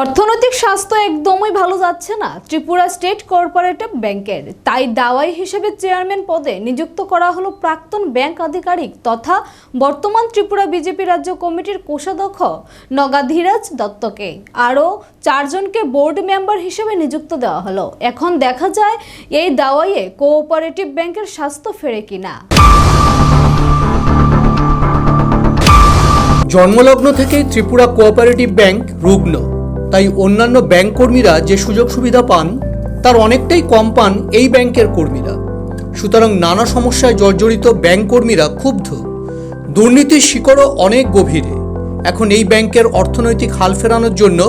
অর্থনৈতিক স্বাস্থ্য একদমই ভালো যাচ্ছে না। ত্রিপুরা স্টেট কোঅপারেটিভ ব্যাংকের। তাই দাওয়াই হিসেবে চেয়ারম্যান পদে নিযুক্ত করা হলো প্রাক্তন ব্যাংক আধিকারিক তথা বর্তমান ত্রিপুরা বিজেপি রাজ্য কমিটির কোষাধ্যক্ষ নগাধীরাজ দত্তকে। আরও চারজনকে বোর্ড মেম্বার হিসেবে নিযুক্ত দেওয়া হলো। এখন দেখা যায় এই দাওয়াইয়ে কোঅপারেটিভ ব্যাংকের স্বাস্থ্য ফেরে কিনা। জন্মলগ্ন থেকেই ত্রিপুরা কোঅপারেটিভ ব্যাংক রুগ্ন। তাই অন্যান্য ব্যাংক কর্মীরা যে সুযোগ সুবিধা পান, তার অনেকটাই কম পান এই ব্যাংকের কর্মীরা। সুতরাং নানা সমস্যায় জর্জরিত ব্যাংক কর্মীরা ক্ষুব্ধ। দুর্নীতির শিকড়ও অনেক গভীরে। এখন এই ব্যাংকের অর্থনৈতিক হাল ফেরানোর জন্য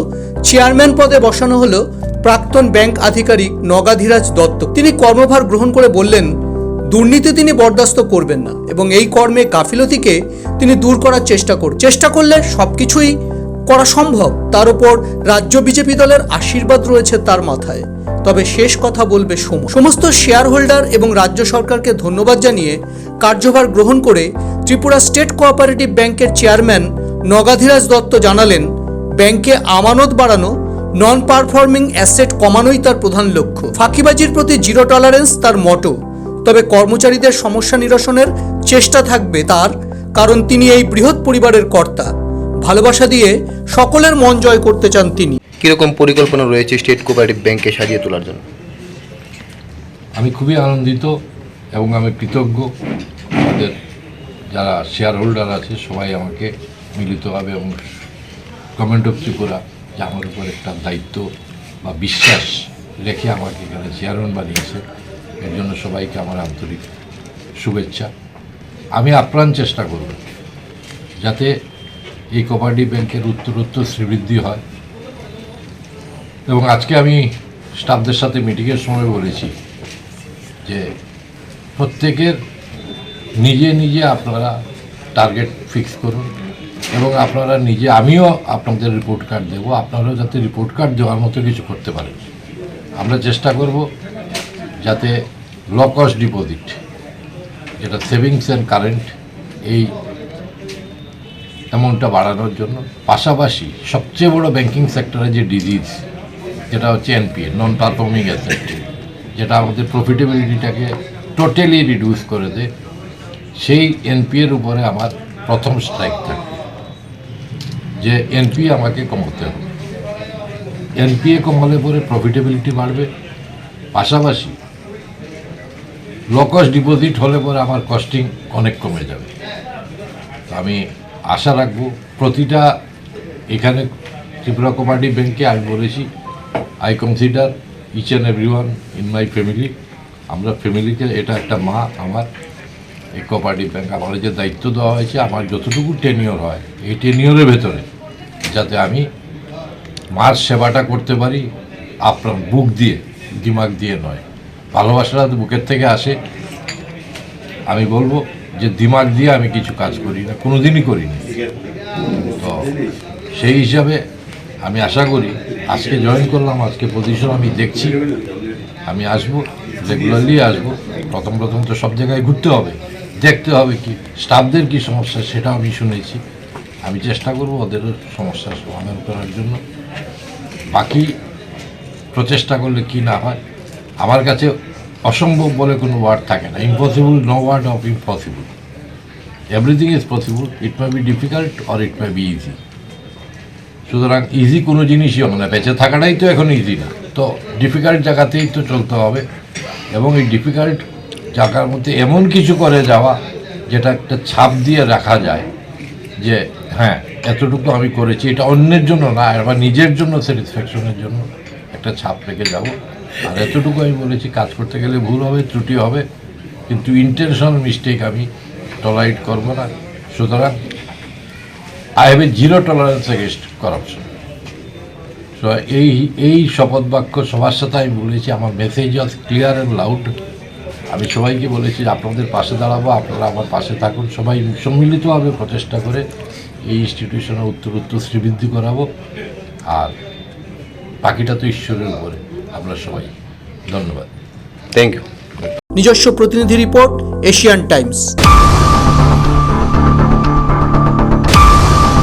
চেয়ারম্যান পদে বসানো হলো প্রাক্তন ব্যাংক আধিকারিক নগাধীরাজ দত্ত। তিনি কর্মভার গ্রহণ করে বললেন, দুর্নীতি তিনি বরদাস্ত করবেন না এবং এই কর্মে গাফিলতিকে তিনি দূর করার চেষ্টা করবেন চেষ্টা করলে সবকিছুই করা সম্ভব, তার উপর রাজ্য বিজেপি দলের আশীর্বাদ রয়েছে তার মাথায়। তবে শেষ কথা বলবে সময় সমস্ত শেয়ার হোল্ডার এবং রাজ্য সরকারকে ধন্যবাদ জানিয়ে কার্যভার গ্রহণ করে ত্রিপুরা স্টেট কোঅপারেটিভ ব্যাংকের চেয়ারম্যান নগাধিরাজ দত্ত জানালেন, ব্যাংকে আমানত বাড়ানো নন পারফর্মিং অ্যাসেট কমানোই তার প্রধান লক্ষ্য। ফাঁকিবাজির প্রতি জিরো টলারেন্স তার মটো তবে কর্মচারীদের সমস্যা নিরসনের চেষ্টা থাকবে তার, কারণ তিনি এই বৃহৎ পরিবারের কর্তা। ভালোবাসা দিয়ে সকলের মন জয় করতে চান তিনি। কীরকম পরিকল্পনা রয়েছে স্টেট কোঅপারেটিভ ব্যাংকে সাজিয়ে তোলার জন্য? আমি খুবই আনন্দিত এবং আমি কৃতজ্ঞ। আমাদের যারা শেয়ার হোল্ডার আছে সবাই আমাকে মিলিতভাবে এবং গভর্নমেন্ট অফ ত্রিপুরা যে আমার উপর একটা দায়িত্ব বা বিশ্বাস রেখে আমাকে এখানে চেয়ারম্যান বানিয়েছে এর জন্য সবাইকে আমার আন্তরিক শুভেচ্ছা। আমি আপ্রাণ চেষ্টা করব যাতে এই কোঅপারেটিভ ব্যাংকের উত্তরোত্তর শ্রীবৃদ্ধি হয়। এবং আজকে আমি স্টাফদের সাথে মিটিংয়ের সময় বলেছি যে প্রত্যেকের নিজে নিজে আপনারা টার্গেট ফিক্স করুন এবং আপনারা নিজে আমিও আপনাদের রিপোর্ট কার্ড দেবো। আপনারাও যাতে রিপোর্ট কার্ড দেওয়ার মতো কিছু করতে পারেন। আমরা চেষ্টা করব যাতে ল কস্ট ডিপোজিট যেটা সেভিংস অ্যান্ড কারেন্ট এই অ্যামাউন্টটা বাড়ানোর জন্য। পাশাপাশি সবচেয়ে বড় ব্যাংকিং সেক্টরে যে ডিজিজ যেটা হচ্ছে এনপিএ নন পারফর্মিং অ্যাসেট যেটা আমাদের প্রফিটেবিলিটিটাকে টোটালি রিডিউস করে দেয়, সেই এনপিএর উপরে আমার প্রথম স্ট্রাইক থাকবে যে এনপিএ আমাকে কমাতে হবে। এনপিএ কমালে পরে প্রফিটেবিলিটি বাড়বে, পাশাপাশি লোকস ডিপোজিট হলে পরে আমার কস্টিং অনেক কমে যাবে। আমি আশা রাখব প্রতিটা এখানে ত্রিপুরা কোপারেটিভ ব্যাংকে আমি বলেছি I consider each and every one in my family আমরা ফ্যামিলিকে এটা একটা মা, আমার, এই কোপারেটিভ ব্যাংক আমার যে দায়িত্ব দেওয়া হয়েছে, আমার যতটুকু টেনিওর হয়, এই টেনিওরের ভেতরে, যাতে আমি মার সেবাটা করতে পারি, আপনার বুক দিয়ে, দিমাগ দিয়ে নয়। ভালোবাসাটা বুকের থেকে আসে, আমি বলব যে দিমাগ দিয়ে আমি কিছু কাজ করি না কোনো দিনই করিনি। তো সেই হিসাবে আমি আশা করি, আজকে জয়েন করলাম, আজকে পজিশন আমি দেখছি। আমি আসব রেগুলারলি আসব। প্রথম প্রথম তো সব জায়গায় ঘুরতে হবে, দেখতে হবে কি স্টাফদের কি সমস্যা সেটা আমি শুনেছি। আমি চেষ্টা করব ওদেরও সমস্যার সমাধান করার জন্য। বাকি প্রচেষ্টা করলে কি না হয়, আমার কাছে অসম্ভব বলে কোনো ওয়ার্ড থাকে না। Impossible no word of impossible everything is possible it may be difficult or it may be easy সুতরাং ইজি কোনো জিনিসই হবে না। বেঁচে থাকাটাই তো এখন ইজি না। তো ডিফিকাল্ট জায়গাতেই তো চলতে হবে। এবং এই ডিফিকাল্ট জায়গার মধ্যে এমন কিছু করে যাওয়া, যেটা একটা ছাপ দিয়ে রাখা যায়, যে হ্যাঁ এতটুকু আমি করেছি। এটা অন্যের জন্য না, আবার নিজের জন্য স্যাটিসফ্যাকশনের জন্য একটা ছাপ রেখে যাব। আর এতটুকু আমি বলেছি, কাজ করতে গেলে ভুল হবে, ত্রুটি হবে, কিন্তু ইন্টেনশনাল মিস্টেক আমি টলারেট করব না। সুতরাং I have a zero tolerance against corruption so এই এই শপথ বাক্য সবার সাথে আমি বলেছি, আমার message was clear and loud আমি সবাইকে বলেছি, আপনাদের পাশে দাঁড়াবো, আপনারা আমার পাশে থাকুন, সবাই সম্মিলিতভাবে প্রচেষ্টা করে এই ইনস্টিটিউশনের উত্তর উত্তর শ্রীবৃদ্ধি করাবো। আর বাকিটা তো ঈশ্বরের উপরে। আমরা সবাই। ধন্যবাদ। থ্যাংক ইউ নিজস্ব প্রতিনিধি রিপোর্ট এশিয়ান টাইমস।